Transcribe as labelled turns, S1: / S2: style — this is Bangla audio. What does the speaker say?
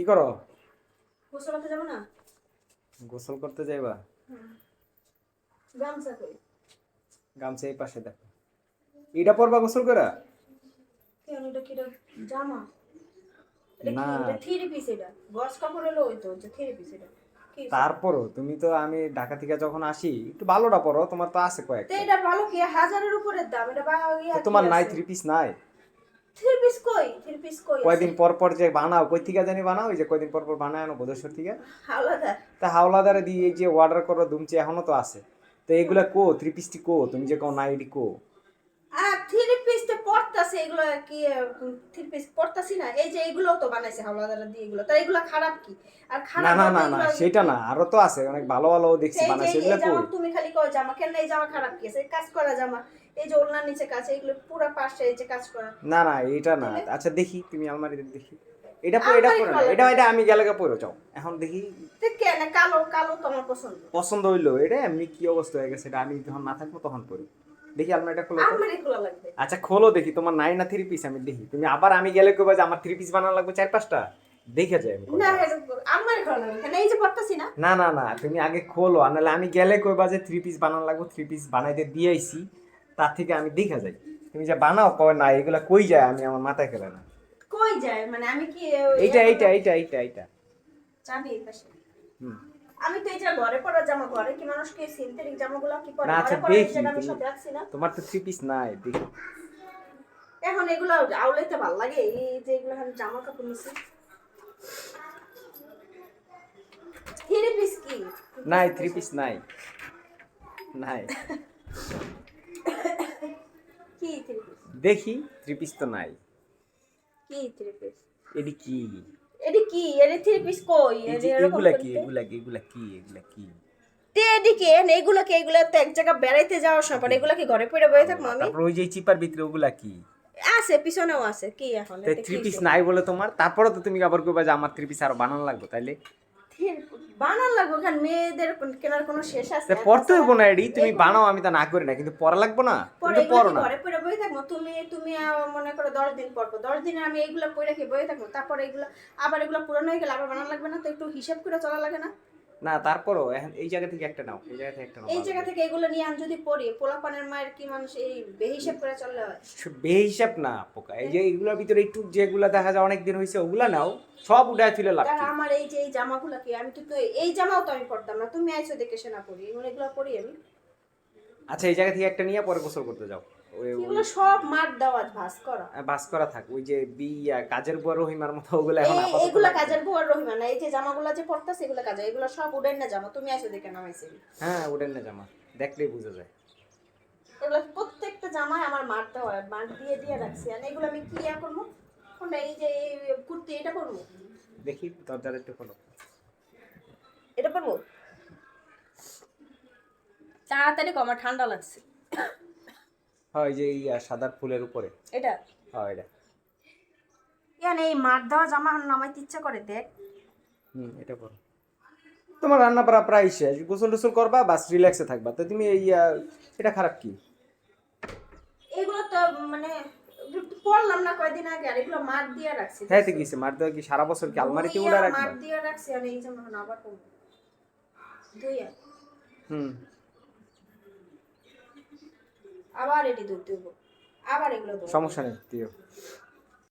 S1: কি করো?
S2: গোসল করতে যাব না?
S1: গোসল করতে যাইবা?
S2: গামছা কই
S1: গামছা এই পাশে দেখো। এটা পরবা গোসল করা
S2: কেন এটা কি জামা?
S1: না।
S2: থ্রি পিস এটা? গস কাপড় হলো ওই তো যে থ্রি পিস এটা।
S1: তারপরও তুমি তো আমি ঢাকা থেকে যখন আসি একটু ভালোটা পরো তোমার তো আছে
S2: তো
S1: কয়েকটা
S2: এটা ভালো কি? হাজারের উপরের দাম এটা বা
S1: তোমার নাই থ্রি পিস নাই?
S2: থ্রি পিস
S1: কয়দিন পর পর যে বানাও কই থেকে জানি বানাও ওই যে কয়দিন পর পর বানায় আনো বোধেশ্বর থেকে? তা হাওলাদারে দিয়ে এই যে অর্ডার করো দুমচি এখনও তো আছে। তো এগুলা কো থ্রি পিসটি কো তুমি যে কো নাই এডি কো।
S2: আর থ্রি পিস তো পড়তাছে এগুলো কি থ্রি পিস পড়তাছি না এই যে এগুলো তো বানাইছে হাওলাদার দিয়ে এগুলো। তো এগুলো খারাপ কি? আর খারাপ
S1: না না না সেটা না আরও তো আছে অনেক ভালো ভালো দেখছি বানাইছে এগুলা
S2: তুমি খালি কয় জামা কেন এই জামা খারাপ কি আছে? কাজ করা জামা এই যে ওলনার নিচে কাজ এগুলো পুরো পাশে এই যে কাজ করা।
S1: না না এটা না। আচ্ছা দেখি তুমি আলমারিতে দেখি। এটা পরে এটা
S2: আলমারি
S1: পরে না। এটা এটা আমি গেলে পরে যাও। এখন দেখি।
S2: কেন? কালো কালো তোমার পছন্দ।
S1: পছন্দ হইল। এটা এমনি কি অবস্থা হয়ে গেছে? এটা আমি যখন না থাকব তখন পরি। দেখি আলমারিটা খোলো তো।
S2: আমার এগুলো লাগবে।
S1: আচ্ছা খোলো দেখি। তোমার নাই না থ্রি পিস আমি দেখি। তুমি আবার আমি গেলে কইবা যে আমার থ্রি পিস বানানো লাগবে চার পাঁচটা? দেখে যায় আমি
S2: না। আমার এগুলো লাগবে। কেন? এই যে পড়তাছি না?
S1: না না না তুমি আগে খোলো। আর নাহলে আমি গেলে কইবা যে থ্রি পিস বানানো লাগবে। থ্রি পিস বানাইতে দিয়ে আইছি। তার থেকে আমি দেখে যাই। তুমি যে বানাও কয় না এগুলা কই যায়? আমি আমার মাথায় খেলে না।
S2: কই যায়? মানে আমি কি
S1: এইটা এইটা এইটা এইটা এইটা।
S2: চাবি এই পাশে।
S1: হুম।
S2: আমি তো যে ঘরে পরা জামা ঘরে কি মানুষ কি সিনথেটিক জামাগুলো কি পরে?
S1: আচ্ছা,
S2: ঘরে পরা
S1: দেখি,
S2: আমি সব রাখছি না।
S1: তোমার তো থ্রি পিস নাই দেখি।
S2: এখন এগুলো আউলাইতে ভালো লাগে? এই যে এগুলো এখন জামা কাপড় নিছি। থ্রি পিস কি?
S1: নাই থ্রি পিস নাই। নাই।
S2: কি থ্রি পিস
S1: দেখি থ্রি পিস তো নাই।
S2: কি থ্রি পিস
S1: এডি কি?
S2: এডি কি? এডি থ্রি পিস কই? এডি
S1: এগুলা কি? এগুলা কি? এগুলা কি? এগুলা কি?
S2: তে এদিকে এগুলো কি? এগুলো তো এক জায়গা বেড়াইতে যাওয়ার সময় এগুলো কি ঘরে পড়ে বসে থাকব আমি?
S1: তারপর ওই যে চিপার ভিতরে ওগুলা কি?
S2: আছে পিছনেও আছে। কি এখন? এটা
S1: থ্রি পিস নাই বলে তোমার? তারপরে তো তুমি আবার কইবা যে আমার থ্রি পিস আর বানানো লাগবে তাইলে?
S2: বানান লাগবে কারণ মেয়েদের কেনার কোনো শেষ আছে?
S1: পড়তে হইব না এডি তুমি বানাও আমি তা না করি না কিন্তু পড়া লাগবে না?
S2: পরে
S1: তুমি পড়ো না।
S2: ঘরে পরে বই থাকব? তুমি তুমি মনে করো দশ দিন পরবো দশ দিনে আমি এইগুলো পড়ে রাখি বই থাকব। তারপরে এইগুলো আবার এগুলো পুরনো হয়ে গেলে আবার বানান লাগবে না তো একটু হিসাব করে চলা লাগে না?
S1: না তারপরও এখন এই জায়গা থেকে একটা নাও এই জায়গা থেকে একটা নাও
S2: এই জায়গা থেকে এগুলো নিয়ে আমি যদি পড়ি পোলাপানের মায়ের কি মানুষ এই বেহিসাব করে চললে হয়?
S1: বেহিসাব না পোকা। এই যে এগুলোর ভিতরে একটু যেগুলা দেখা যায় অনেক দিন হয়েছে ওগুলা নাও সব উঠায় তুলে লাভ
S2: কারণ
S1: কি?
S2: আমার এই যে এই জামাগুলো কি আমি তো এই জামাও তো আমি পড়তাম না তুমি আইছো দেখে সে না পড়ি এগুলো এগুলো পড়ি আমি।
S1: আচ্ছা এই জায়গা থেকে একটা নিয়ে পরে গোসল করতে যাও।
S2: এগুলো সব মাঠ দেওয়া ভাস করা।
S1: বাস করা থাক। ওই যে বিয়া কাজের বুয়া রহিমার মতো ওগুলো এখন
S2: এগুলা। কাজের রহিমা না এই যে জামাগুলো যে পড়তাছে এগুলো কাজের এগুলো সব উডেন না জামা তুমি আইছো দেখে
S1: হ্যাঁ না জামা দেখলেই বোঝা যায়।
S2: এগুলো প্রত্যেকটা জামায় আমার মার দিয়ে দিয়ে রাখছি আর এগুলো আমি কি ইয়া করব? কোনটা এই যে কুর্তি এটা পরবো?
S1: দেখি দরজার একটু খোলো।
S2: এটা পরবো? তাড়াতাড়ি কমা ঠান্ডা লাগছে।
S1: হ্যাঁ যে সাদা ফুলের উপরে।
S2: এটা?
S1: হ্যাঁ এটা।
S2: ইয়ান এই মার দেওয়া জামা নামাইতে ইচ্ছা করে দেখ।
S1: হুম এটা করো তোমার রান্না করা প্রায় শেষ। গোসল টোসল করবা বাস রিল্যাক্সে থাকবা। তো তুমি এই এটা খারাপ কি?
S2: এগুলো তো মানে পড়লাম না কয়দিন আগে আর এগুলো মার দিয়ে রাখছি
S1: হ্যাঁ তো গেছে। মার দেওয়া কি সারা বছর কি? আলমারিতে উড়ে রাখবা?
S2: মার দিয়ে রাখছি আর এই আবার দুই
S1: হুম।
S2: আবার এটি দুধ দেবো আবার এগুলো
S1: সমস্যা নেই দিও।